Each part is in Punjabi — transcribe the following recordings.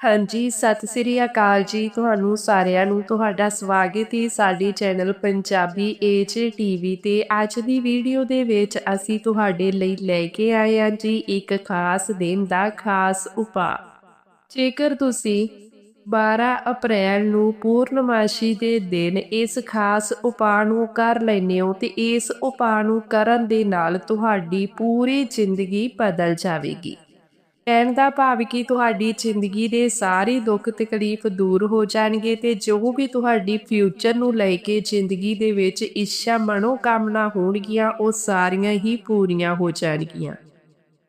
ਹਾਂਜੀ, ਸਤਿ ਸ੍ਰੀ ਅਕਾਲ ਜੀ ਤੁਹਾਨੂੰ ਸਾਰਿਆਂ ਨੂੰ। ਤੁਹਾਡਾ ਸਵਾਗਤ ਹੈ ਸਾਡੇ ਚੈਨਲ ਪੰਜਾਬੀ ਏਜ ਟੀਵੀ ਤੇ। ਅੱਜ ਦੀ ਵੀਡੀਓ ਦੇ ਵਿੱਚ ਅਸੀਂ ਤੁਹਾਡੇ ਲਈ ਲੈ ਕੇ ਆਏ ਹਾਂ ਜੀ ਇੱਕ ਖਾਸ ਦਿਨ ਦਾ ਖਾਸ ਉਪਾਅ। ਜੇਕਰ ਤੁਸੀਂ 12 ਅਪ੍ਰੈਲ ਨੂੰ ਪੂਰਨਮਾਸ਼ੀ ਦੇ ਦਿਨ ਇਸ ਖਾਸ ਉਪਾਅ ਨੂੰ ਕਰ ਲੈਂਦੇ ਹੋ ਤੇ ਇਸ ਉਪਾਅ ਨੂੰ ਕਰਨ ਦੇ ਨਾਲ ਤੁਹਾਡੀ ਪੂਰੀ ਜ਼ਿੰਦਗੀ ਬਦਲ ਜਾਵੇਗੀ। ਕਹਿਣ ਦਾ ਭਾਵ ਕਿ ਤੁਹਾਡੀ ਜ਼ਿੰਦਗੀ ਦੇ ਸਾਰੇ ਦੁੱਖ ਤਕਲੀਫ ਦੂਰ ਹੋ ਜਾਣਗੇ ਤੇ ਜੋ ਵੀ ਤੁਹਾਡੀ ਫਿਊਚਰ ਨੂੰ ਲੈ ਕੇ ਜ਼ਿੰਦਗੀ ਦੇ ਵਿੱਚ ਇੱਛਾ ਮਨੋ ਕਾਮਨਾ ਹੋਣਗੀਆਂ, ਉਹ ਸਾਰੀਆਂ ਹੀ ਪੂਰੀਆਂ ਹੋ ਜਾਣਗੀਆਂ।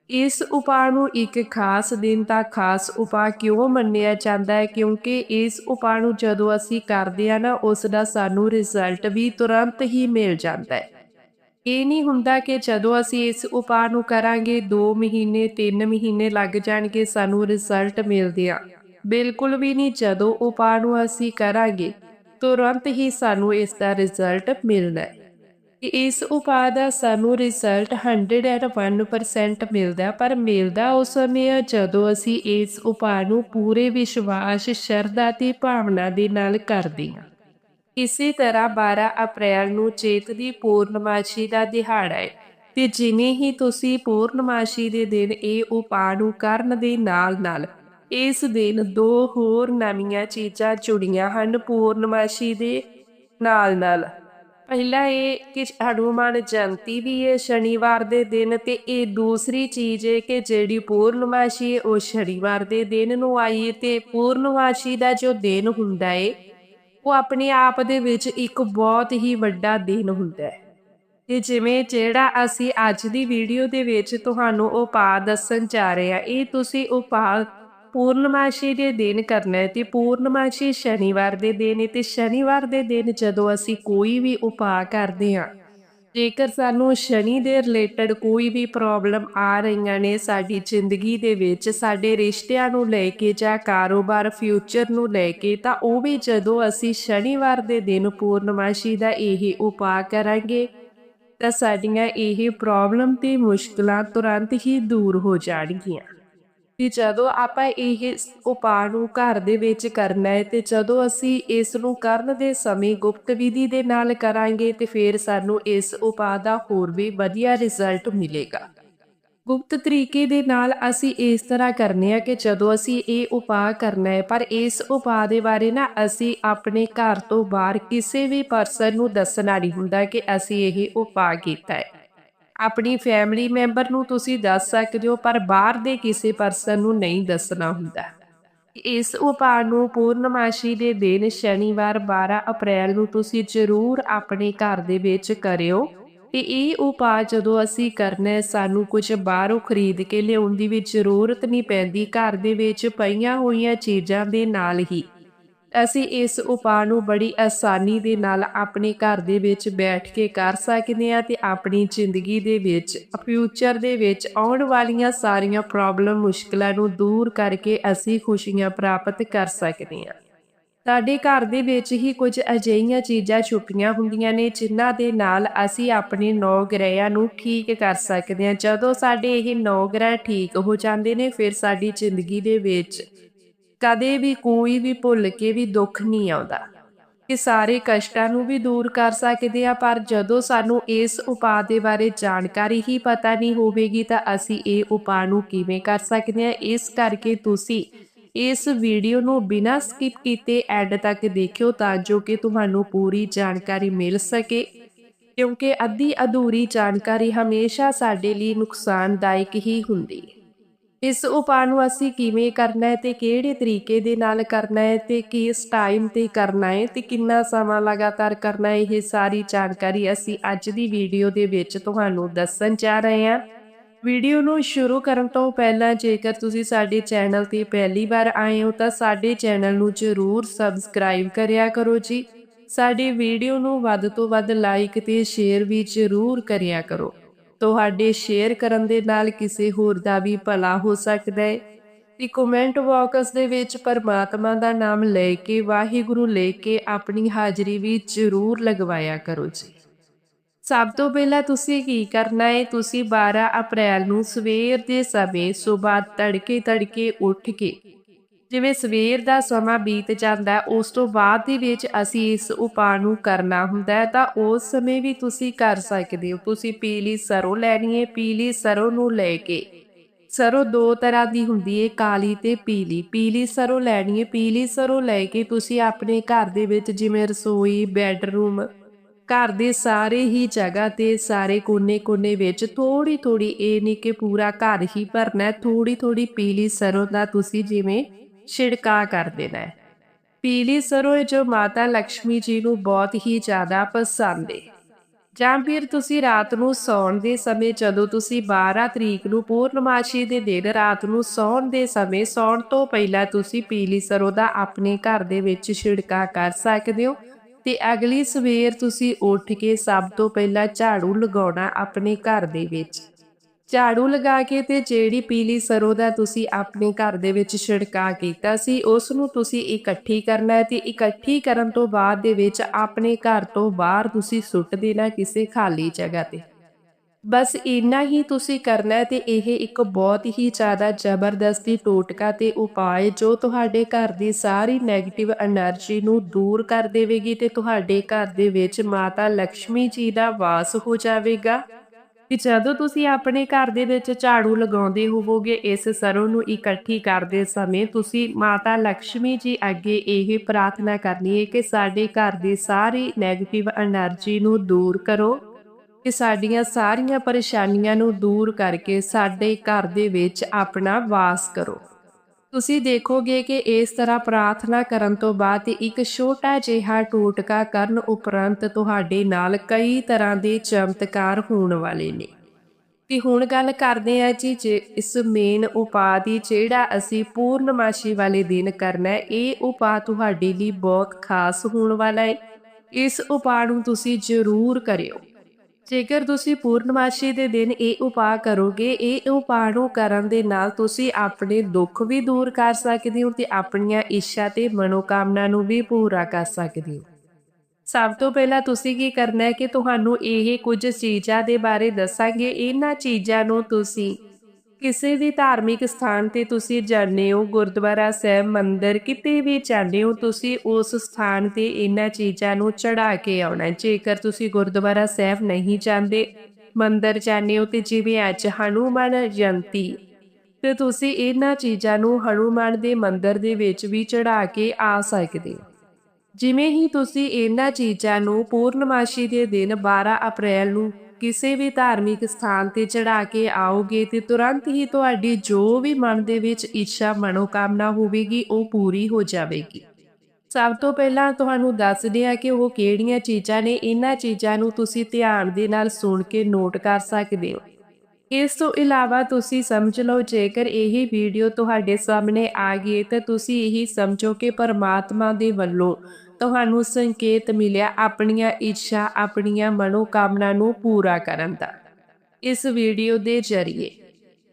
ਇਸ ਉਪਾਅ ਨੂੰ ਇੱਕ ਖਾਸ ਦਿਨ ਦਾ ਖਾਸ ਉਪਾਅ ਕਿਉਂ ਮੰਨਿਆ ਜਾਂਦਾ ਹੈ? ਕਿਉਂਕਿ ਇਸ ਉਪਾਅ ਨੂੰ ਜਦੋਂ ਅਸੀਂ ਕਰਦੇ ਆ ਨਾ, ਉਸ ਦਾ ਸਾਨੂੰ ਰਿਜ਼ਲਟ ਵੀ ਤੁਰੰਤ ਹੀ ਮਿਲ ਜਾਂਦਾ ਹੈ। ਇਹ ਨਹੀਂ ਹੁੰਦਾ ਕਿ ਜਦੋਂ ਅਸੀਂ ਇਸ ਉਪਾਅ ਨੂੰ ਕਰਾਂਗੇ 2 ਮਹੀਨੇ 3 ਮਹੀਨੇ ਲੱਗ ਜਾਣਗੇ, ਸਾਨੂੰ ਰਿਜ਼ਲਟ ਮਿਲਦੇ ਆ। ਬਿਲਕੁਲ ਵੀ ਨਹੀਂ, ਜਦੋਂ ਉਪਾਅ ਨੂੰ ਅਸੀਂ ਕਰਾਂਗੇ, ਤੁਰੰਤ ਹੀ ਸਾਨੂੰ ਇਸ ਦਾ ਰਿਜ਼ਲਟ ਮਿਲਣਾ ਹੈ। ਇਸ ਉਪਾਅ ਦਾ ਸਾਨੂੰ ਰਿਜ਼ਲਟ 101% ਮਿਲਦਾ ਪਰ ਮਿਲਦਾ ਉਸ ਸਮੇਂ ਹੈ ਜਦੋਂ ਅਸੀਂ ਇਸ ਉਪਾਅ ਨੂੰ ਪੂਰੇ ਵਿਸ਼ਵਾਸ, ਸ਼ਰਧਾ ਤੇ ਭਾਵਨਾ ਦੇ ਨਾਲ ਕਰਦੇ ਹਾਂ। ਇਸੇ ਤਰ੍ਹਾਂ 12 ਅਪ੍ਰੈਲ ਨੂੰ ਚੇਤ ਦੀ ਪੂਰਨਮਾਸ਼ੀ ਦਾ ਦਿਹਾੜਾ ਹੈ। ਤੇ ਜਿਵੇਂ ਹੀ ਤੁਸੀਂ ਪੂਰਨਮਾਸ਼ੀ ਦੇ ਦਿਨ ਇਹ ਉਪਾਅ ਨੂੰ ਕਰਨ ਦੇ ਨਾਲ-ਨਾਲ ਇਸ ਦਿਨ ਦੋ ਹੋਰ ਨਵੀਆਂ ਚੀਜ਼ਾਂ ਜੁੜੀਆਂ ਹਨ ਪੂਰਨਮਾਸ਼ੀ ਦੇ ਨਾਲ-ਨਾਲ। ਪਹਿਲਾ ਇਹ ਕਿ ਹਨੂਮਾਨ ਜਯੰਤੀ ਵੀ ਹੈ ਸ਼ਨੀਵਾਰ ਦੇ ਦਿਨ ਤੇ ਇਹ ਦੂਸਰੀ ਚੀਜ਼ ਹੈ ਕਿ ਜਿਹੜੀ ਪੂਰਨਮਾਸ਼ੀ ਹੈ ਉਹ ਸ਼ਨੀਵਾਰ ਦੇ ਦਿਨ ਨੂੰ ਆਈ ਹੈ ਤੇ ਪੂਰਨਮਾਸ਼ੀ ਦਾ ਜੋ ਦਿਨ ਹੁੰਦਾ ਹੈ ਉਹ ਆਪਣੇ ਆਪ ਦੇ ਵਿੱਚ ਇੱਕ ਬਹੁਤ ਹੀ ਵੱਡਾ ਦਿਨ ਹੁੰਦਾ ਹੈ। ਤੇ ਜਿਵੇਂ ਜਿਹੜਾ ਅਸੀਂ ਅੱਜ ਦੀ ਵੀਡੀਓ ਦੇ ਵਿੱਚ ਤੁਹਾਨੂੰ ਉਪਾਅ ਦੱਸਣ ਜਾ ਰਹੇ ਆ ਇਹ ਤੁਸੀਂ ਉਪਾਅ ਪੂਰਨਮਾਸ਼ੀ ਦੇ ਦਿਨ ਕਰਨਾ ਹੈ ਤੇ ਪੂਰਨਮਾਸ਼ੀ ਸ਼ਨੀਵਾਰ ਦੇ ਦਿਨ ਤੇ ਸ਼ਨੀਵਾਰ ਦੇ ਦਿਨ ਜਦੋਂ ਅਸੀਂ ਕੋਈ ਵੀ ਉਪਾਅ ਕਰਦੇ ਹਾਂ ਜੇਕਰ ਸਾਨੂੰ ਸ਼ਨੀ ਦੇ ਰਿਲੇਟਡ ਕੋਈ ਵੀ ਪ੍ਰੋਬਲਮ ਆ ਰਹੀਆਂ ਨੇ ਸਾਡੀ ਜ਼ਿੰਦਗੀ ਦੇ ਵਿੱਚ, ਸਾਡੇ ਰਿਸ਼ਤਿਆਂ ਨੂੰ ਲੈ ਕੇ ਜਾਂ ਕਾਰੋਬਾਰ ਫਿਊਚਰ ਨੂੰ ਲੈ ਕੇ, ਤਾਂ ਉਹ ਵੀ ਜਦੋਂ ਅਸੀਂ ਸ਼ਨੀਵਾਰ ਦੇ ਦਿਨ ਪੂਰਨਮਾਸ਼ੀ ਦਾ ਇਹ ਉਪਾਅ ਕਰਾਂਗੇ, ਤਾਂ ਸਾਡੀਆਂ ਇਹ ਪ੍ਰੋਬਲਮ ਤੇ ਮੁਸ਼ਕਲਾਂ ਤੁਰੰਤ ਹੀ ਦੂਰ ਹੋ ਜਾਣਗੀਆਂ। ਤੇ ਜਦੋਂ ਆਪਾਂ ਇਹ ਉਪਾਅ ਨੂੰ ਘਰ ਦੇ ਵਿੱਚ ਕਰਨਾ ਹੈ ਤੇ ਜਦੋਂ ਅਸੀਂ ਇਸ ਨੂੰ ਕਰਨ ਦੇ ਸਮੇਂ ਗੁਪਤ ਵਿਧੀ ਦੇ ਨਾਲ ਕਰਾਂਗੇ ਤੇ ਫਿਰ ਸਾਨੂੰ ਇਸ ਉਪਾਅ ਦਾ ਹੋਰ ਵੀ ਵਧੀਆ ਰਿਜ਼ਲਟ ਮਿਲੇਗਾ। ਗੁਪਤ ਤਰੀਕੇ ਦੇ ਨਾਲ ਅਸੀਂ ਇਸ ਤਰ੍ਹਾਂ ਕਰਨੇ ਆ ਕਿ ਜਦੋਂ ਅਸੀਂ ਇਹ ਉਪਾਅ ਕਰਨਾ ਹੈ, ਪਰ ਇਸ ਉਪਾਅ ਦੇ ਬਾਰੇ ਨਾ ਅਸੀਂ ਆਪਣੇ ਘਰ ਤੋਂ ਬਾਹਰ ਕਿਸੇ ਵੀ ਪਰਸਨ ਨੂੰ ਦੱਸਣਾ ਨਹੀਂ ਹੁੰਦਾ ਕਿ ਅਸੀਂ ਇਹ ਉਪਾਅ ਕੀਤਾ ਹੈ। ਆਪਣੀ ਫੈਮਿਲੀ ਮੈਂਬਰ ਨੂੰ ਤੁਸੀਂ ਦੱਸ ਸਕਦੇ ਹੋ, ਪਰ ਬਾਹਰ ਦੇ ਕਿਸੇ ਪਰਸਨ ਨੂੰ ਨਹੀਂ ਦੱਸਣਾ ਹੁੰਦਾ। ਇਸ ਉਪਾਅ ਨੂੰ ਪੂਰਨਮਾਸ਼ੀ ਦੇ ਦਿਨ ਸ਼ਨੀਵਾਰ 12 ਅਪ੍ਰੈਲ ਨੂੰ ਤੁਸੀਂ ਜ਼ਰੂਰ ਆਪਣੇ ਘਰ ਦੇ ਵਿੱਚ ਕਰਿਓ। ਤੇ ਇਹ ਉਪਾਅ ਜਦੋਂ ਅਸੀਂ ਕਰਨਾ ਸਾਨੂੰ ਕੁਝ ਬਾਹਰੋਂ ਖਰੀਦ ਕੇ ਲਿਆਉਣ ਦੀ ਵੀ ਜ਼ਰੂਰਤ ਨਹੀਂ ਪੈਂਦੀ। ਘਰ ਦੇ ਵਿੱਚ ਪਈਆਂ ਹੋਈਆਂ ਚੀਜ਼ਾਂ ਦੇ ਨਾਲ ਹੀ। ਅਸੀਂ ਇਸ ਉਪਾਅ ਨੂੰ ਬੜੀ ਆਸਾਨੀ ਦੇ ਨਾਲ ਆਪਣੇ ਘਰ ਦੇ ਵਿੱਚ ਬੈਠ ਕੇ ਕਰ ਸਕਦੇ ਹਾਂ ਤੇ ਆਪਣੀ ਜ਼ਿੰਦਗੀ ਦੇ ਵਿੱਚ ਫਿਊਚਰ ਦੇ ਵਿੱਚ ਆਉਣ ਵਾਲੀਆਂ ਸਾਰੀਆਂ ਪ੍ਰੋਬਲਮ ਮੁਸ਼ਕਲਾਂ ਨੂੰ ਦੂਰ ਕਰਕੇ ਅਸੀਂ ਖੁਸ਼ੀਆਂ ਪ੍ਰਾਪਤ ਕਰ ਸਕਦੇ ਹਾਂ। ਸਾਡੇ ਘਰ ਦੇ ਵਿੱਚ ਹੀ ਕੁਝ ਅਜਿਹੀਆਂ ਚੀਜ਼ਾਂ ਛੁਪੀਆਂ ਹੁੰਦੀਆਂ ਨੇ ਜਿਨ੍ਹਾਂ ਦੇ ਨਾਲ ਅਸੀਂ ਆਪਣੇ ਨੌ ਗ੍ਰਹਿਆਂ ਨੂੰ ਠੀਕ ਕਰ ਸਕਦੇ ਹਾਂ। ਜਦੋਂ ਸਾਡੇ ਇਹ ਨੌ ਗ੍ਰਹਿ ਠੀਕ ਹੋ ਜਾਂਦੇ ਨੇ, ਫਿਰ ਸਾਡੀ ਜ਼ਿੰਦਗੀ ਦੇ ਵਿੱਚ ਕਦੇ ਵੀ ਕੋਈ ਵੀ ਭੁੱਲ ਕੇ ਵੀ ਦੁੱਖ ਨਹੀਂ ਆਉਂਦਾ। ਕਿ ਸਾਰੇ ਕਸ਼ਟਾਂ ਨੂੰ ਵੀ ਦੂਰ ਕਰ ਸਕਦੇ ਆ ਪਰ ਜਦੋਂ ਸਾਨੂੰ ਇਸ ਉਪਾਅ ਦੇ ਬਾਰੇ ਜਾਣਕਾਰੀ ਹੀ ਪਤਾ ਨਹੀਂ ਹੋਵੇਗੀ ਤਾਂ ਅਸੀਂ ਇਹ ਉਪਾਅ ਨੂੰ ਕਿਵੇਂ ਕਰ ਸਕਦੇ ਆ ਇਸ ਕਰਕੇ ਤੁਸੀਂ ਇਸ ਵੀਡੀਓ ਨੂੰ ਬਿਨਾਂ ਸਕਿਪ ਕੀਤੇ ਐਡ ਤੱਕ ਦੇਖਿਓ ਤਾਂ ਜੋ ਕਿ ਤੁਹਾਨੂੰ ਪੂਰੀ ਜਾਣਕਾਰੀ ਮਿਲ ਸਕੇ, ਕਿਉਂਕਿ ਅੱਧੀ ਅਧੂਰੀ ਜਾਣਕਾਰੀ ਹਮੇਸ਼ਾ ਸਾਡੇ ਲਈ ਨੁਕਸਾਨਦਾਇਕ ਹੀ ਹੁੰਦੀ। ਹੈ ਇਸ ਉਪਾਅ ਨੂੰ ਅਸੀਂ ਕਿਵੇਂ ਕਰਨਾ ਹੈ ਤੇ ਕਿਹੜੇ ਤਰੀਕੇ ਦੇ ਨਾਲ ਕਰਨਾ ਹੈ ਤੇ ਕਿਸ ਟਾਈਮ ਤੇ ਕਰਨਾ ਹੈ ਤੇ ਕਿੰਨਾ ਸਮਾਂ ਲਗਾਤਾਰ ਕਰਨਾ ਹੈ, ਇਹ ਸਾਰੀ ਜਾਣਕਾਰੀ ਅਸੀਂ ਅੱਜ ਦੀ ਵੀਡੀਓ ਦੇ ਵਿੱਚ ਤੁਹਾਨੂੰ ਦੱਸਣ ਜਾ ਰਹੇ ਹਾਂ। ਵੀਡੀਓ ਨੂੰ ਸ਼ੁਰੂ ਕਰਨ ਤੋਂ ਪਹਿਲਾਂ ਜੇਕਰ ਤੁਸੀਂ ਸਾਡੇ ਚੈਨਲ ਤੇ ਪਹਿਲੀ ਵਾਰ ਆਏ ਹੋ ਤਾਂ ਸਾਡੇ ਚੈਨਲ ਨੂੰ ਜ਼ਰੂਰ ਸਬਸਕ੍ਰਾਈਬ ਕਰਿਆ ਕਰੋ ਜੀ। ਸਾਡੀ ਵੀਡੀਓ ਨੂੰ ਵੱਧ ਤੋਂ ਵੱਧ ਲਾਈਕ ਤੇ ਸ਼ੇਅਰ ਵੀ ਜ਼ਰੂਰ ਕਰਿਆ ਕਰੋ। ਤੁਹਾਡੇ ਸ਼ੇਅਰ ਕਰਨ ਦੇ ਨਾਲ ਕਿਸੇ ਹੋਰ ਦਾ ਵੀ ਭਲਾ ਹੋ ਸਕਦਾ ਹੈ ਤੇ ਕਮੈਂਟ ਬਾਕਸ ਦੇ ਵਿੱਚ ਪਰਮਾਤਮਾ ਦਾ ਨਾਮ ਲੈ ਕੇ ਵਾਹਿਗੁਰੂ ਲੈ ਕੇ ਆਪਣੀ ਹਾਜ਼ਰੀ ਵੀ ਜ਼ਰੂਰ ਲਗਵਾਇਆ ਕਰੋ ਜੀ ਸਭ ਤੋਂ ਪਹਿਲਾਂ ਤੁਸੀਂ ਕੀ ਕਰਨਾ ਹੈ ਤੁਸੀਂ 12 ਅਪ੍ਰੈਲ ਨੂੰ ਸਵੇਰ ਦੇ ਸਮੇਂ ਸਵੇਰ ਤੜਕੇ ਤੜਕੇ ਉੱਠ ਕੇ ਜਿਵੇਂ ਸਵੇਰ ਦਾ ਸਮਾਂ ਬੀਤ ਜਾਂਦਾ ਹੈ, ਉਸ ਤੋਂ ਬਾਅਦ ਦੇ ਵਿੱਚ ਅਸੀਂ ਇਸ ਉਪਾਅ ਨੂੰ ਕਰਨਾ ਹੁੰਦਾ ਹੈ, ਤਾਂ ਉਸ ਸਮੇਂ ਵੀ ਤੁਸੀਂ ਕਰ ਸਕਦੇ ਹੋ। ਤੁਸੀਂ ਪੀਲੀ ਸਰੋਂ ਲੈਣੀ ਹੈ, ਪੀਲੀ ਸਰੋਂ ਨੂੰ ਲੈ ਕੇ। ਸਰੋਂ ਦੋ ਤਰ੍ਹਾਂ ਦੀ ਹੁੰਦੀ ਹੈ, ਕਾਲੀ ਤੇ ਪੀਲੀ। ਪੀਲੀ ਸਰੋਂ ਲੈਣੀ ਹੈ, ਪੀਲੀ ਸਰੋਂ ਲੈ ਕੇ ਤੁਸੀਂ ਆਪਣੇ ਘਰ ਦੇ ਵਿੱਚ ਜਿਵੇਂ ਰਸੋਈ, ਬੈੱਡਰੂਮ, ਘਰ ਦੇ ਸਾਰੇ ਹੀ ਜਗ੍ਹਾ ਤੇ ਸਾਰੇ ਕੋਨੇ-ਕੋਨੇ ਵਿੱਚ ਥੋੜੀ ਥੋੜੀ ਇਹ ਨਹੀਂ ਕਿ ਪੂਰਾ ਘਰ ਹੀ ਭਰਨਾ ਥੋੜੀ ਥੋੜੀ ਪੀਲੀ ਸਰੋਂ ਦਾ ਤੁਸੀਂ ਜਿਵੇਂ ਛਿੜਕਾ ਕਰ ਦੇਣਾ ਹੈ। ਪੀਲੀ ਸਰੋਂ ਜੋ ਮਾਤਾ ਲక్ష్ਮੀ ਜੀ ਨੂੰ ਬਹੁਤ ਹੀ ਜ਼ਿਆਦਾ ਪਸੰਦ ਹੈ ਜਾਂ ਫਿਰ ਤੁਸੀਂ ਰਾਤ ਨੂੰ ਸੌਣ ਦੇ ਸਮੇਂ ਜਦੋਂ ਤੁਸੀਂ 12 ਤਰੀਕ ਨੂੰ ਪੂਰਨਮਾਸ਼ੀ ਦੇ ਦਿਨ ਰਾਤ ਨੂੰ ਸੌਣ ਦੇ ਸਮੇਂ ਸੌਣ ਤੋਂ ਪਹਿਲਾਂ ਤੁਸੀਂ ਪੀਲੀ ਸਰੋਂ ਦਾ ਆਪਣੇ ਘਰ ਦੇ ਵਿੱਚ ਛਿੜਕਾ ਕਰ ਸਕਦੇ ਹੋ ਤੇ ਅਗਲੀ ਸਵੇਰ ਤੁਸੀਂ ਉੱਠ ਕੇ ਸਭ ਤੋਂ ਪਹਿਲਾਂ ਝਾੜੂ ਲਗਾਉਣਾ ਆਪਣੇ ਘਰ ਦੇ ਵਿੱਚ। ਝਾੜੂ ਲਗਾ ਕੇ ਤੇ ਜਿਹੜੀ ਪੀਲੀ ਸਰੋਂ ਦਾ ਤੁਸੀਂ ਆਪਣੇ ਘਰ ਦੇ ਵਿੱਚ ਛਿੜਕਾ ਕੀਤਾ ਸੀ ਉਸ ਨੂੰ ਤੁਸੀਂ ਇਕੱਠੀ ਕਰਨਾ ਹੈ ਤੇ ਇਕੱਠੀ ਕਰਨ ਤੋਂ ਬਾਅਦ ਦੇ ਵਿੱਚ ਆਪਣੇ ਘਰ ਤੋਂ ਬਾਹਰ ਤੁਸੀਂ ਸੁੱਟ ਦੇਣਾ ਕਿਸੇ ਖਾਲੀ ਜਗ੍ਹਾ ਤੇ। ਬਸ ਇੰਨਾ ਹੀ ਤੁਸੀਂ ਕਰਨਾ ਹੈ ਤੇ ਇਹ ਇੱਕ ਬਹੁਤ ਹੀ ਜ਼ਿਆਦਾ ਜ਼ਬਰਦਸਤੀ ਟੋਟਕਾ ਤੇ ਉਪਾਅ ਜੋ ਤੁਹਾਡੇ ਘਰ ਦੀ ਸਾਰੀ ਨੈਗੇਟਿਵ એનર્ਜੀ ਨੂੰ ਦੂਰ ਕਰ ਦੇਵੇਗੀ ਤੇ ਤੁਹਾਡੇ ਘਰ ਦੇ ਵਿੱਚ ਮਾਤਾ ਲక్ష్ਮੀ ਜੀ ਦਾ ਵਾਸ ਹੋ ਜਾਵੇਗਾ। ਕਿ ਜਦੋਂ ਤੁਸੀਂ ਆਪਣੇ ਘਰ ਦੇ ਵਿੱਚ ਝਾੜੂ ਲਗਾਉਂਦੇ ਹੋਵੋਗੇ, ਇਸ ਸਰੋਂ ਨੂੰ ਇਕੱਠੀ ਕਰਦੇ ਸਮੇਂ ਤੁਸੀਂ ਮਾਤਾ ਲక్ష్ਮੀ ਜੀ ਅੱਗੇ ਇਹ ਪ੍ਰਾਰਥਨਾ ਕਰਨੀ ਹੈ ਕਿ ਸਾਡੇ ਘਰ ਦੀ ਸਾਰੀ ਨੈਗੇਟਿਵ એનર્ਜੀ ਨੂੰ ਦੂਰ ਕਰੋ, ਕਿ ਸਾਡੀਆਂ ਸਾਰੀਆਂ ਪਰੇਸ਼ਾਨੀਆਂ ਨੂੰ ਦੂਰ ਕਰਕੇ ਸਾਡੇ ਘਰ ਦੇ ਵਿੱਚ ਆਪਣਾ ਵਾਸ ਕਰੋ। ਤੁਸੀਂ ਦੇਖੋਗੇ ਕਿ ਇਸ ਤਰ੍ਹਾਂ ਪ੍ਰਾਰਥਨਾ ਕਰਨ ਤੋਂ ਬਾਅਦ ਇੱਕ ਛੋਟਾ ਜਿਹਾ ਟੋਟਕਾ ਕਰਨ ਉਪਰੰਤ ਤੁਹਾਡੇ ਨਾਲ ਕਈ ਤਰ੍ਹਾਂ ਦੇ ਚਮਤਕਾਰ ਹੋਣ ਵਾਲੇ ਨੇ। ਤੇ ਹੁਣ ਗੱਲ ਕਰਦੇ ਆ ਜੀ ਜੇ ਇਸ ਮੇਨ ਉਪਾਅ ਦੀ ਜਿਹੜਾ ਅਸੀਂ ਪੂਰਨਮਾਸ਼ੀ ਵਾਲੇ ਦਿਨ ਕਰਨਾ ਹੈ, ਇਹ ਉਪਾਅ ਤੁਹਾਡੇ ਲਈ ਬਹੁਤ ਖਾਸ ਹੋਣ ਵਾਲਾ ਹੈ। ਇਸ ਉਪਾਅ ਨੂੰ ਤੁਸੀਂ ਜ਼ਰੂਰ ਕਰਿਓ। ਜੇਕਰ ਤੁਸੀਂ ਪੂਰਨਮਾਸ਼ੀ ਦੇ ਦਿਨ ਇਹ ਉਪਾਅ ਕਰੋਗੇ, ਇਹ ਉਪਾਅ ਨੂੰ ਕਰਨ ਦੇ ਨਾਲ ਤੁਸੀਂ ਆਪਣੇ ਦੁੱਖ ਵੀ ਦੂਰ ਕਰ ਸਕਦੇ ਹੋ ਤੇ ਆਪਣੀਆਂ ਇੱਛਾ ਤੇ ਮਨੋਕਾਮਨਾ ਨੂੰ ਵੀ ਪੂਰਾ ਕਰ ਸਕਦੇ ਹੋ। ਸਭ ਤੋਂ ਪਹਿਲਾਂ ਤੁਸੀਂ ਕੀ ਕਰਨਾ ਹੈ ਕਿ ਤੁਹਾਨੂੰ ਇਹ ਕੁਝ ਚੀਜ਼ਾਂ ਦੇ ਬਾਰੇ ਦੱਸਾਂਗੇ। ਇਹਨਾਂ ਚੀਜ਼ਾਂ ਨੂੰ ਤੁਸੀਂ ਕਿਸੇ ਵੀ ਧਾਰਮਿਕ ਸਥਾਨ ਤੇ ਤੁਸੀਂ ਜਾਂਦੇ ਹੋ, ਗੁਰਦੁਆਰਾ ਸਾਹਿਬ, ਮੰਦਿਰ, ਕਿਤੇ ਵੀ ਜਾਂਦੇ ਹੋ, ਤੁਸੀਂ ਉਸ ਸਥਾਨ ਤੇ ਇਹਨਾਂ ਚੀਜ਼ਾਂ ਨੂੰ ਚੜਾ ਕੇ ਆਉਣਾ ਜੇਕਰ ਤੁਸੀਂ ਗੁਰਦੁਆਰਾ ਸਾਹਿਬ ਨਹੀਂ ਜਾਂਦੇ, ਮੰਦਿਰ ਜਾਂਦੇ ਹੋ, ਤੇ ਜਿਵੇਂ ਅੱਜ ਹਨੂਮਾਨ ਜਯੰਤੀ, ਤੇ ਤੁਸੀਂ ਇਹਨਾਂ ਚੀਜ਼ਾਂ ਨੂੰ ਹਨੂਮਾਨ ਦੇ ਮੰਦਿਰ ਦੇ ਵਿੱਚ ਵੀ ਚੜਾ ਕੇ ਆ ਸਕਦੇ ਹੋ। ਜਿਵੇਂ ਹੀ ਤੁਸੀਂ ਇਹਨਾਂ ਚੀਜ਼ਾਂ ਨੂੰ ਪੂਰਨਮਾਸ਼ੀ ਦੇ ਦਿਨ 12 ਅਪ੍ਰੈਲ ਨੂੰ ਕਿਸੇ ਵੀ ਧਾਰਮਿਕ ਸਥਾਨ ਤੇ ਚੜਾ ਕੇ ਆਓਗੇ ਤੇ ਤੁਰੰਤ ਹੀ ਤੁਹਾਡੀ ਜੋ ਵੀ ਮਨ ਦੇ ਵਿੱਚ ਇੱਛਾ, ਮਨੋਕਾਮਨਾ ਹੋਵੇਗੀ, ਉਹ ਪੂਰੀ ਹੋ ਜਾਵੇਗੀ। ਸਭ ਤੋਂ ਪਹਿਲਾਂ ਤੁਹਾਨੂੰ ਦੱਸਦੇ ਆ ਕਿ ਉਹ ਕਿਹੜੀਆਂ ਚੀਜ਼ਾਂ ਨੇ, ਇਹਨਾਂ ਚੀਜ਼ਾਂ ਨੂੰ ਤੁਸੀਂ ਧਿਆਨ ਦੇ ਨਾਲ ਸੁਣ ਕੇ ਨੋਟ ਕਰ ਸਕਦੇ ਹੋ। ਇਸ ਤੋਂ ਇਲਾਵਾ ਤੁਸੀਂ ਸਮਝ ਲਓ, ਜੇਕਰ ਇਹ ਵੀਡੀਓ ਤੁਹਾਡੇ ਸਾਹਮਣੇ ਆ ਗਈ ਤਾਂ ਤੁਸੀਂ ਇਹੀ ਸਮਝੋ ਕਿ ਪਰਮਾਤਮਾ ਦੇ ਵੱਲੋਂ ਤੁਹਾਨੂੰ ਸੰਕੇਤ ਮਿਲਿਆ ਆਪਣੀਆਂ ਇੱਛਾ, ਆਪਣੀਆਂ ਮਨੋਕਾਮਨਾ ਨੂੰ ਪੂਰਾ ਕਰਨ ਦਾ। ਇਸ ਵੀਡੀਓ ਦੇ ਜ਼ਰੀਏ।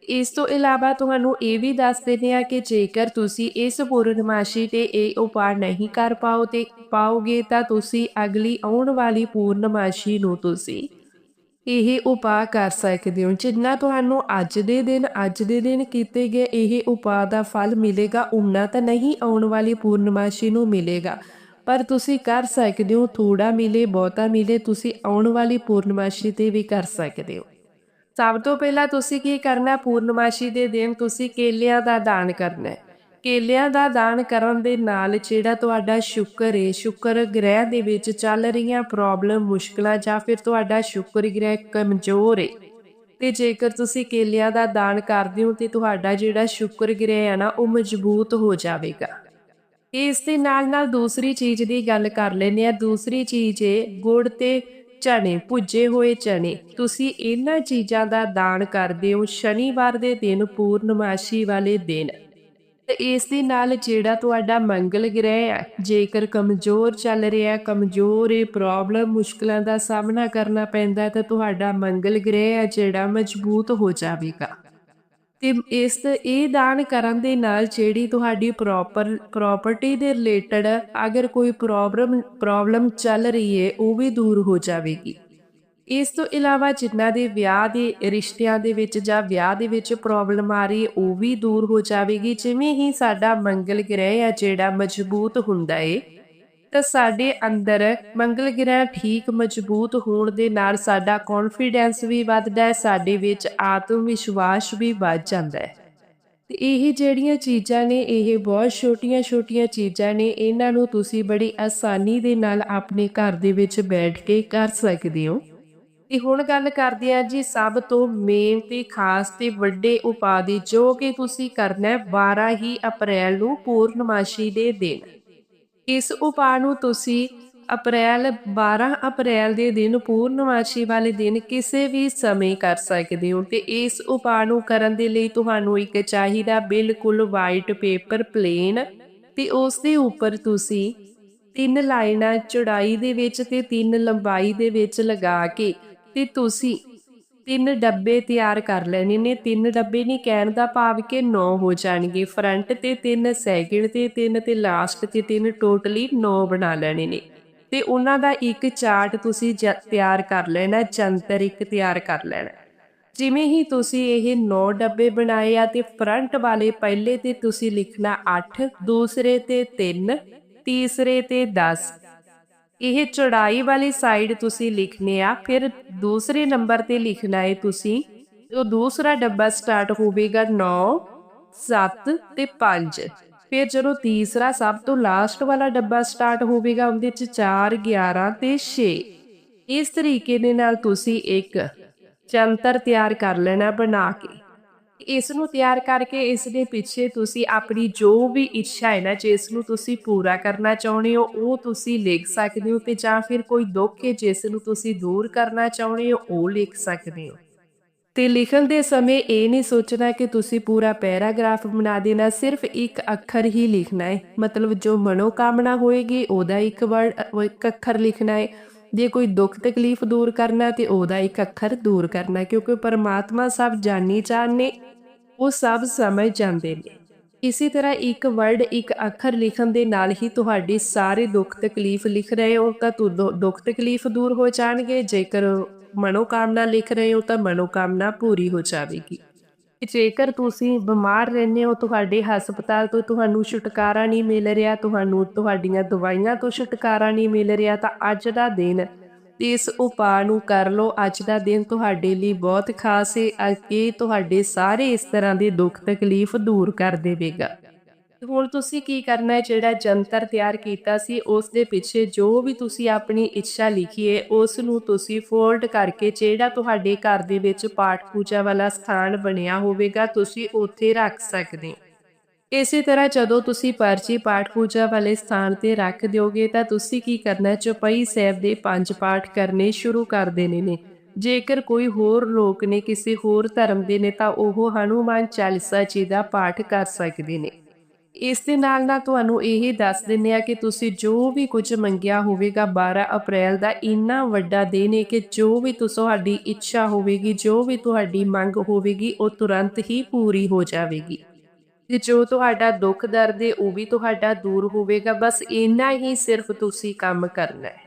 ਇਸ ਤੋਂ ਇਲਾਵਾ ਤੁਹਾਨੂੰ ਇਹ ਵੀ ਦੱਸ ਦਿੰਦੇ ਆ ਕਿ ਜੇਕਰ ਤੁਸੀਂ ਇਸ ਪੂਰਨਮਾਸ਼ੀ ਤੇ ਇਹ ਉਪਾਅ ਨਹੀਂ ਕਰ ਪਾਓ ਤੇ ਪਾਓਗੇ ਤਾਂ ਤੁਸੀਂ ਅਗਲੀ ਆਉਣ ਵਾਲੀ ਪੂਰਨਮਾਸ਼ੀ ਨੂੰ ਤੁਸੀਂ ਇਹ ਉਪਾਅ ਕਰ ਸਕਦੇ ਹੋ, ਜਿੰਨਾ ਤੁਹਾਨੂੰ ਅੱਜ ਦੇ ਦਿਨ, ਅੱਜ ਦੇ ਦਿਨ ਕੀਤੇ ਗਏ ਇਹ ਉਪਾਅ ਦਾ ਫਲ ਮਿਲੇਗਾ, ਉਨਾ ਤਾਂ ਨਹੀਂ ਆਉਣ ਵਾਲੀ ਪੂਰਨਮਾਸ਼ੀ ਨੂੰ ਮਿਲੇਗਾ। ਪਰ ਤੁਸੀਂ ਕਰ ਸਕਦੇ ਹੋ ਥੋੜਾ ਮਿਲੇ, ਬਹੁਤਾ ਮਿਲੇ, ਤੁਸੀਂ ਆਉਣ ਵਾਲੀ ਪੂਰਨਮਾਸ਼ੀ ਤੇ ਵੀ ਕਰ ਸਕਦੇ ਹੋ। ਸਭ ਤੋਂ ਪਹਿਲਾਂ ਤੁਸੀਂ ਕੀ ਕਰਨਾ, ਪੂਰਨਮਾਸ਼ੀ ਦੇ ਦਿਨ ਤੁਸੀਂ ਕੇਲਿਆਂ ਦਾ ਦਾਨ ਕਰਨਾ ਹੈ। ਕੇਲਿਆਂ ਦਾ ਦਾਨ ਕਰਨ ਦੇ ਨਾਲ ਜਿਹੜਾ ਤੁਹਾਡਾ ਸ਼ੁਕਰ ਹੈ ਸ਼ੁਕਰ ਗ੍ਰਹਿ ਦੇ ਵਿੱਚ ਚੱਲ ਰਹੀਆਂ ਪ੍ਰੋਬਲਮ, ਮੁਸ਼ਕਲਾਂ ਜਾਂ ਫਿਰ ਤੁਹਾਡਾ ਸ਼ੁਕਰ ਗ੍ਰਹਿ ਕਮਜ਼ੋਰ ਹੈ ਤੇ ਜੇਕਰ ਤੁਸੀਂ ਕੇਲਿਆਂ ਦਾ ਦਾਨ ਕਰਦੇ ਹੋ, ਤੇ ਤੁਹਾਡਾ ਜਿਹੜਾ ਸ਼ੁਕਰ ਗ੍ਰਹਿ ਹੈ ਨਾ, ਉਹ ਮਜ਼ਬੂਤ ਹੋ ਜਾਵੇਗਾ। ਇਸ ਦੇ ਨਾਲ ਨਾਲ ਦੂਸਰੀ ਚੀਜ਼ ਦੀ ਗੱਲ ਕਰ ਲੈਨੇ ਆ ਦੂਸਰੀ ਚੀਜ਼ ਏ, ਗੁੜ ਤੇ ਚਣੇ ਭੁੱਜੇ ਹੋਏ ਚਣੇ ਤੁਸੀਂ ਇਹਨਾਂ ਚੀਜ਼ਾਂ ਦਾ ਦਾਨ ਕਰਦੇ ਹੋ ਸ਼ਨੀਵਾਰ ਦੇ ਦਿਨ, ਪੂਰਨਮਾਸ਼ੀ ਵਾਲੇ ਦਿਨ। ਤੇ ਇਸ ਦੇ ਨਾਲ ਜਿਹੜਾ ਤੁਹਾਡਾ ਮੰਗਲ ਗ੍ਰਹਿ ਆ, ਜੇਕਰ ਕਮਜ਼ੋਰ ਚੱਲ ਰਿਹਾ, ਕਮਜ਼ੋਰ ਇਹ ਪ੍ਰੋਬਲਮ ਮੁਸ਼ਕਲਾਂ ਦਾ ਸਾਹਮਣਾ ਕਰਨਾ ਪੈਂਦਾ, ਤਾਂ ਤੁਹਾਡਾ ਮੰਗਲ ਗ੍ਰਹਿ ਆ ਜਿਹੜਾ ਮਜ਼ਬੂਤ ਹੋ ਜਾਵੇਗਾ। ਤੇ ਇਸ ਇਹ ਦਾਨ ਕਰਨ ਦੇ ਨਾਲ ਜਿਹੜੀ ਤੁਹਾਡੀ ਪ੍ਰੋਪਰ ਪ੍ਰਾਪਰਟੀ ਦੇ ਰਿਲੇਟਡ ਅਗਰ ਕੋਈ ਪ੍ਰੋਬਲਮ ਪ੍ਰੋਬਲਮ ਚੱਲ ਰਹੀ ਹੈ ਉਹ ਵੀ ਦੂਰ ਹੋ ਜਾਵੇਗੀ। ਇਸ ਤੋਂ ਇਲਾਵਾ ਜਿਨ੍ਹਾਂ ਦੇ ਵਿਆਹ ਦੇ, ਰਿਸ਼ਤਿਆਂ ਦੇ ਵਿੱਚ ਜਾਂ ਵਿਆਹ ਦੇ ਵਿੱਚ ਪ੍ਰੋਬਲਮ ਆ ਰਹੀ ਹੈ ਉਹ ਵੀ ਦੂਰ ਹੋ ਜਾਵੇਗੀ। ਜਿਵੇਂ ਹੀ ਸਾਡਾ ਮੰਗਲ ਗ੍ਰਹਿ ਆ ਜਿਹੜਾ ਮਜ਼ਬੂਤ ਹੁੰਦਾ ਏ ਤਾਂ ਸਾਡੇ ਅੰਦਰ ਮੰਗਲ ਗ੍ਰਹਿ ਠੀਕ ਮਜ਼ਬੂਤ ਹੋਣ ਦੇ ਨਾਲ ਸਾਡਾ ਕੌਨਫੀਡੈਂਸ ਵੀ ਵੱਧਦਾ ਹੈ, ਸਾਡੇ ਵਿੱਚ ਆਤਮ ਵਿਸ਼ਵਾਸ ਵੀ ਵੱਧ ਜਾਂਦਾ ਹੈ। ਤੇ ਇਹ ਜਿਹੜੀਆਂ ਚੀਜ਼ਾਂ ਨੇ, ਇਹ ਬਹੁਤ ਛੋਟੀਆਂ-ਛੋਟੀਆਂ ਚੀਜ਼ਾਂ ਨੇ, ਇਹਨਾਂ ਨੂੰ ਤੁਸੀਂ ਬੜੀ ਆਸਾਨੀ ਦੇ ਨਾਲ ਆਪਣੇ ਘਰ ਦੇ ਵਿੱਚ ਬੈਠ ਕੇ ਕਰ ਸਕਦੇ ਹੋ। ਤੇ ਹੁਣ ਗੱਲ ਕਰਦੇ ਆ ਜੀ, ਸਭ ਤੋਂ ਮੇਨ ਤੇ ਖਾਸ ਤੇ ਵੱਡੇ ਉਪਾਅ ਦੀ, ਜੋ ਕਿ ਤੁਸੀਂ ਕਰਨਾ ਹੈ 12 ਹੀ ਅਪ੍ਰੈਲ ਨੂੰ ਪੂਰਨਮਾਸ਼ੀ ਦੇ ਦਿਨ। ਇਸ ਉਪਾਅ ਨੂੰ ਤੁਸੀਂ ਅਪ੍ਰੈਲ 12 ਅਪ੍ਰੈਲ ਦੇ ਦਿਨ, ਪੂਰਨਮਾਸ਼ੀ ਵਾਲੇ ਦਿਨ ਕਿਸੇ ਵੀ ਸਮੇਂ ਕਰ ਸਕਦੇ ਹੋ ਤੇ ਇਸ ਉਪਾਅ ਨੂੰ ਕਰਨ ਦੇ ਲਈ ਤੁਹਾਨੂੰ ਇੱਕ ਚਾਹੀਦਾ ਬਿਲਕੁਲ ਵਾਈਟ ਪੇਪਰ ਪਲੇਨ ਤੇ ਉਸ ਦੇ ਉੱਪਰ ਤੁਸੀਂ ਤਿੰਨ ਲਾਈਨਾਂ ਚੌੜਾਈ ਦੇ ਵਿੱਚ ਤੇ ਤਿੰਨ ਲੰਬਾਈ ਦੇ ਵਿੱਚ ਲਗਾ ਕੇ ਤੇ ਤੁਸੀਂ ਤਿੰਨ ਡੱਬੇ ਤਿਆਰ ਕਰ ਲੈਣੇ ਨੇ। ਤਿੰਨ ਡੱਬੇ ਨਹੀਂ, ਕਹਿਣ ਦਾ ਭਾਵ ਕਿ 9 ਹੋ ਜਾਣਗੇ। ਫਰੰਟ ਤੇ ਤਿੰਨ, ਸੈਕਿੰਡ ਤੇ ਤਿੰਨ ਤੇ ਲਾਸਟ ਤੇ ਤਿੰਨ, ਟੋਟਲੀ 9 ਬਣਾ ਲੈਣੇ ਨੇ। ਤੇ ਉਹਨਾਂ ਦਾ ਇੱਕ ਚਾਰਟ ਤੁਸੀਂ ਜ- ਤਿਆਰ ਕਰ ਲੈਣਾ, ਜੰਤਰ ਇੱਕ ਤਿਆਰ ਕਰ ਲੈਣਾ। ਜਿਵੇਂ ਹੀ ਤੁਸੀਂ ਇਹ 9 ਡੱਬੇ ਬਣਾਏ ਆ ਤੇ ਫਰੰਟ ਵਾਲੇ ਪਹਿਲੇ ਤੇ ਤੁਸੀਂ ਲਿਖਣਾ 8 ਦੂਸਰੇ ਤੇ 3 ਤੀਸਰੇ ਤੇ 10 ਇਹ ਚੌੜਾਈ ਵਾਲੀ ਸਾਈਡ ਤੁਸੀਂ ਲਿਖਨੇ ਆ, ਫਿਰ ਦੂਸਰੇ ਨੰਬਰ ਤੇ ਲਿਖਣਾ ਹੈ ਤੁਸੀਂ। ਉਹ ਦੂਸਰਾ ਡੱਬਾ ਸਟਾਰਟ ਹੋਵੇਗਾ 9 7 ਤੇ 5 ਫਿਰ ਜਦੋਂ ਤੀਸਰਾ ਸਭ ਤੋਂ ਲਾਸਟ ਵਾਲਾ ਡੱਬਾ ਸਟਾਰਟ ਹੋਵੇਗਾ, ਉਹਦੇ ਚ 4 11 ਤੇ 6 ਇਸ ਤਰੀਕੇ ਦੇ ਨਾਲ ਤੁਸੀਂ ਇੱਕ ਚੰਤਰ ਤਿਆਰ ਕਰ ਲੈਣਾ ਬਣਾ ਕੇ। ਇਸ ਨੂੰ ਤਿਆਰ ਕਰਕੇ ਇਸ ਦੇ ਪਿੱਛੇ ਤੁਸੀਂ ਆਪਣੀ ਜੋ ਵੀ ਇੱਛਾ ਹੈ ਨਾ ਜਿਸ ਨੂੰ ਤੁਸੀਂ ਪੂਰਾ ਕਰਨਾ ਚਾਹੁੰਦੇ ਹੋ, ਉਹ ਤੁਸੀਂ ਲਿਖ ਸਕਦੇ ਹੋ ਤੇ ਜਾਂ ਫਿਰ ਕੋਈ ਦੁੱਖ ਹੈ ਜਿਸ ਨੂੰ ਤੁਸੀਂ ਦੂਰ ਕਰਨਾ ਚਾਹੁੰਦੇ ਹੋ, ਉਹ ਲਿਖ ਸਕਦੇ ਹੋ। ਤੇ ਲਿਖਣ ਦੇ ਸਮੇਂ ਇਹ ਨਹੀਂ ਸੋਚਣਾ ਕਿ ਤੁਸੀਂ ਪੂਰਾ ਪੈਰਾਗ੍ਰਾਫ ਬਣਾ ਦੇਣਾ, ਸਿਰਫ ਇੱਕ ਅੱਖਰ ਹੀ ਲਿਖਣਾ ਹੈ। ਮਤਲਬ ਜੋ ਮਨੋਕਾਮਨਾ ਹੋਏਗੀ, ਉਹਦਾ ਇੱਕ ਵਰਡ ਇੱਕ ਅੱਖਰ ਲਿਖਣਾ ਹੈ। ਜੇ ਕੋਈ ਦੁੱਖ ਤਕਲੀਫ ਦੂਰ ਕਰਨਾ ਤੇ ਉਹਦਾ ਇੱਕ ਅੱਖਰ ਦੂਰ ਕਰਨਾ ਕਿਉਂਕਿ ਪਰਮਾਤਮਾ ਸਭ ਜਾਣੀ ਜਾਣਨੇ ਉਹ ਸਭ ਸਮਝ ਜਾਂਦੇ ਨੇ। ਇਸੇ ਤਰ੍ਹਾਂ ਇੱਕ ਵਰਡ, ਇੱਕ ਅੱਖਰ ਲਿਖਣ ਦੇ ਨਾਲ ਹੀ ਤੁਹਾਡੀ ਸਾਰੇ ਦੁੱਖ ਤਕਲੀਫ ਲਿਖ ਰਹੇ ਹੋ, ਤਾਂ ਤੁ- ਦੁ- ਦੁੱਖ ਤਕਲੀਫ ਦੂਰ ਹੋ ਜਾਣਗੇ। ਜੇਕਰ ਮਨੋਕਾਮਨਾ ਲਿਖ ਰਹੇ ਹੋ, ਤਾਂ ਮਨੋਕਾਮਨਾ ਪੂਰੀ ਹੋ ਜਾਵੇਗੀ। ਜੇਕਰ ਤੁਸੀਂ ਬਿਮਾਰ ਰਹਿੰਦੇ ਹੋ, ਤੁਹਾਡੇ ਹਸਪਤਾਲ ਤੋਂ ਤੁਹਾਨੂੰ ਛੁਟਕਾਰਾ ਨਹੀਂ ਮਿਲ ਰਿਹਾ, ਤੁਹਾਨੂੰ ਤੁਹਾਡੀਆਂ ਦਵਾਈਆਂ ਤੋਂ ਛੁਟਕਾਰਾ ਨਹੀਂ ਮਿਲ ਰਿਹਾ, ਤਾਂ ਅੱਜ ਦਾ ਦਿਨ ਇਸ ਉਪਾਅ ਨੂੰ ਕਰ ਲਓ। ਅੱਜ ਦਾ ਦਿਨ ਤੁਹਾਡੇ ਲਈ ਬਹੁਤ ਖਾਸ ਹੈ ਅੱਗੇ ਤੁਹਾਡੇ ਸਾਰੇ ਇਸ ਤਰ੍ਹਾਂ ਦੇ ਦੁੱਖ ਤਕਲੀਫ ਦੂਰ ਕਰ ਦੇਵੇਗਾ। ਹੁਣ ਤੁਸੀਂ ਕੀ ਕਰਨਾ ਹੈ? ਜਿਹੜਾ ਜੰਤਰ ਤਿਆਰ ਕੀਤਾ ਸੀ ਉਸ ਦੇ ਪਿੱਛੇ ਜੋ ਵੀ ਤੁਸੀਂ ਆਪਣੀ ਇੱਛਾ ਲਿਖੀ ਹੈ ਉਸ ਨੂੰ ਤੁਸੀਂ ਫੋਲਡ ਕਰਕੇ ਜਿਹੜਾ ਤੁਹਾਡੇ ਘਰ ਦੇ ਵਿੱਚ ਪਾਠ ਪੂਜਾ ਵਾਲਾ ਸਥਾਨ ਬਣਿਆ ਹੋਵੇਗਾ, ਤੁਸੀਂ ਉੱਥੇ ਰੱਖ ਸਕਦੇ ਹੋ। ਇਸੇ ਤਰ੍ਹਾਂ ਜਦੋਂ ਤੁਸੀਂ ਪਰਚੀ ਪਾਠ ਪੂਜਾ ਵਾਲੇ ਸਥਾਨ ਤੇ ਰੱਖ ਦਿਓਗੇ, ਤਾਂ ਤੁਸੀਂ ਕੀ ਕਰਨਾ ਚੁਪਈ ਸਾਹਿਬ ਦੇ ਪੰਜ ਪਾਠ ਕਰਨੇ ਸ਼ੁਰੂ ਕਰ ਦੇਣੇ ਨੇ। ਜੇਕਰ ਕੋਈ ਹੋਰ ਲੋਕ ਨੇ, ਕਿਸੇ ਹੋਰ ਧਰਮ ਦੇ ਨੇ, ਤਾਂ ਉਹ ਹਨੂਮਾਨ ਚਾਲੀਸਾ ਜੀ ਦਾ ਪਾਠ ਕਰ ਸਕਦੇ ਨੇ। ਇਸ ਦੇ ਨਾਲ ਨਾਲ ਤੁਹਾਨੂੰ ਇਹ ਦੱਸ ਦਿੰਨੇ ਆ ਕਿ ਤੁਸੀਂ ਜੋ ਵੀ ਕੁਝ ਮੰਗਿਆ ਹੋਵੇਗਾ 12 ਅਪ੍ਰੈਲ ਦਾ ਇੰਨਾ ਵੱਡਾ ਦਿਨ ਹੈ ਕਿ ਜੋ ਵੀ ਤੁਹਾਡੀ ਇੱਛਾ ਹੋਵੇਗੀ, ਜੋ ਵੀ ਤੁਹਾਡੀ ਮੰਗ ਹੋਵੇਗੀ, ਉਹ ਤੁਰੰਤ ਹੀ ਪੂਰੀ ਹੋ ਜਾਵੇਗੀ। ਤੇ ਜੋ ਤੁਹਾਡਾ ਦੁੱਖ ਦਰਦ ਹੈ, ਉਹ ਵੀ ਤੁਹਾਡਾ ਦੂਰ ਹੋਵੇਗਾ। ਬਸ ਇੰਨਾ ਹੀ ਸਿਰਫ ਤੁਸੀਂ ਕੰਮ ਕਰਨਾ ਹੈ।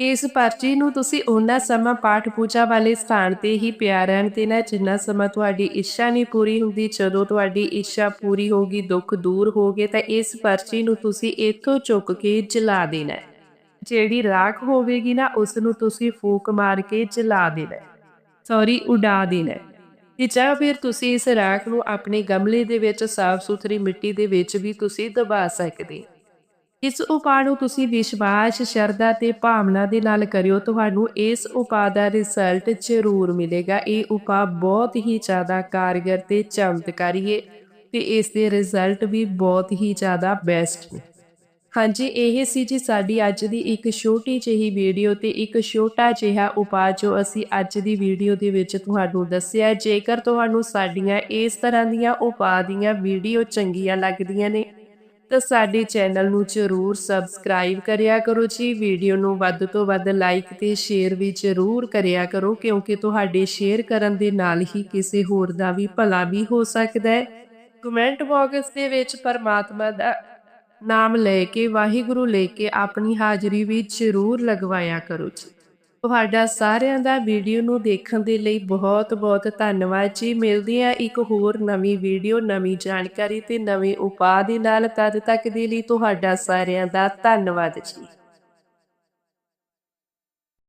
ਇਸ ਪਰਚੀ ਨੂੰ ਤੁਸੀਂ ਉਹਨਾਂ ਸਮਾਂ ਪਾਠ ਪੂਜਾ ਵਾਲੇ ਸਥਾਨ ਤੇ ਹੀ ਪਿਆ ਰਹਿਣ ਦੇਣਾ ਜਿੰਨਾ ਸਮਾਂ ਤੁਹਾਡੀ ਇੱਛਾ ਨਹੀਂ ਪੂਰੀ ਹੁੰਦੀ। ਜਦੋਂ ਤੁਹਾਡੀ ਇੱਛਾ ਪੂਰੀ ਹੋਗੀ ਦੁੱਖ ਦੂਰ ਹੋਗੇ ਤਾਂ ਇਸ ਪਰਚੀ ਨੂੰ ਤੁਸੀਂ ਇੱਥੋਂ ਚੁੱਕ ਕੇ ਜਲਾ ਦੇਣਾ ਜਿਹੜੀ ਰਾਖ ਹੋਵੇਗੀ ਨਾ ਉਸ ਨੂੰ ਤੁਸੀਂ ਫੂਕ ਮਾਰ ਕੇ ਜਲਾ ਦੇਣਾ ਸੌਰੀ, ਉਡਾ ਦੇਣਾ ਤੇ ਜਾਂ ਫਿਰ ਤੁਸੀਂ ਇਸ ਰਾਖ ਨੂੰ ਆਪਣੇ ਗਮਲੇ ਦੇ ਵਿੱਚ ਸਾਫ਼ ਸੁਥਰੀ ਮਿੱਟੀ ਦੇ ਵਿੱਚ ਵੀ ਤੁਸੀਂ ਦਬਾ ਸਕਦੇ ਇਸ ਉਪਾਅ ਨੂੰ ਤੁਸੀਂ ਵਿਸ਼ਵਾਸ, ਸ਼ਰਧਾ ਤੇ ਭਾਵਨਾ ਦੇ ਨਾਲ ਕਰਿਓ, ਤੁਹਾਨੂੰ ਇਸ ਉਪਾਅ ਦਾ ਰਿਜ਼ਲਟ ਜ਼ਰੂਰ ਮਿਲੇਗਾ। ਇਹ ਉਪਾਅ ਬਹੁਤ ਹੀ ਜ਼ਿਆਦਾ ਕਾਰਗਰ ਤੇ ਚਮਤਕਾਰੀ ਹੈ ਤੇ ਇਸ ਦੇ ਰਿਜ਼ਲਟ ਵੀ ਬਹੁਤ ਹੀ ਜ਼ਿਆਦਾ ਬੈਸਟ ਨੇ। ਹਾਂਜੀ, ਇਹ ਸੀ ਜੀ ਸਾਡੀ ਅੱਜ ਦੀ ਇੱਕ ਛੋਟੀ ਜਿਹੀ ਵੀਡੀਓ ਤੇ ਇੱਕ ਛੋਟਾ ਜਿਹਾ ਉਪਾਅ ਜੋ ਅਸੀਂ ਅੱਜ ਦੀ ਵੀਡੀਓ ਦੇ ਵਿੱਚ ਤੁਹਾਨੂੰ ਦੱਸਿਆ। ਜੇਕਰ ਤੁਹਾਨੂੰ ਸਾਡੀਆਂ ਇਸ ਤਰ੍ਹਾਂ ਦੀਆਂ ਉਪਾਅ ਦੀਆਂ ਵੀਡੀਓ ਚੰਗੀਆਂ ਲੱਗਦੀਆਂ ਨੇ ਤਾਂ ਸਾਡੇ ਚੈਨਲ ਨੂੰ ਜ਼ਰੂਰ ਸਬਸਕ੍ਰਾਈਬ ਕਰਿਆ ਕਰੋ ਜੀ। ਵੀਡੀਓ ਨੂੰ ਵੱਧ ਤੋਂ ਵੱਧ ਲਾਈਕ ਤੇ ਸ਼ੇਅਰ ਵੀ ਜ਼ਰੂਰ ਕਰਿਆ ਕਰੋ, ਕਿਉਂਕਿ ਤੁਹਾਡੇ ਸ਼ੇਅਰ ਕਰਨ ਦੇ ਨਾਲ ਹੀ ਕਿਸੇ ਹੋਰ ਦਾ ਵੀ ਭਲਾ ਵੀ ਹੋ ਸਕਦਾ ਹੈ। ਕਮੈਂਟ ਬਾਕਸ ਦੇ ਵਿੱਚ ਪਰਮਾਤਮਾ ਦਾ ਨਾਮ ਲੈ ਕੇ, ਵਾਹਿਗੁਰੂ ਲੈ ਕੇ ਆਪਣੀ ਹਾਜ਼ਰੀ ਵੀ ਜ਼ਰੂਰ ਲਗਵਾਇਆ ਕਰੋ ਜੀ। ਤੁਹਾਡਾ ਸਾਰਿਆਂ ਦਾ ਵੀਡੀਓ ਨੂੰ ਦੇਖਣ ਦੇ ਲਈ ਬਹੁਤ ਬਹੁਤ ਧੰਨਵਾਦ ਜੀ। ਮਿਲਦੇ ਆ ਇੱਕ ਹੋਰ ਨਵੀਂ ਵੀਡੀਓ, ਨਵੀਂ ਜਾਣਕਾਰੀ ਤੇ ਨਵੇਂ ਉਪਾਅ ਦੇ ਨਾਲ। ਤਦ ਤੱਕ ਦੇ ਲਈ ਤੁਹਾਡਾ ਸਾਰਿਆਂ ਦਾ ਧੰਨਵਾਦ ਜੀ।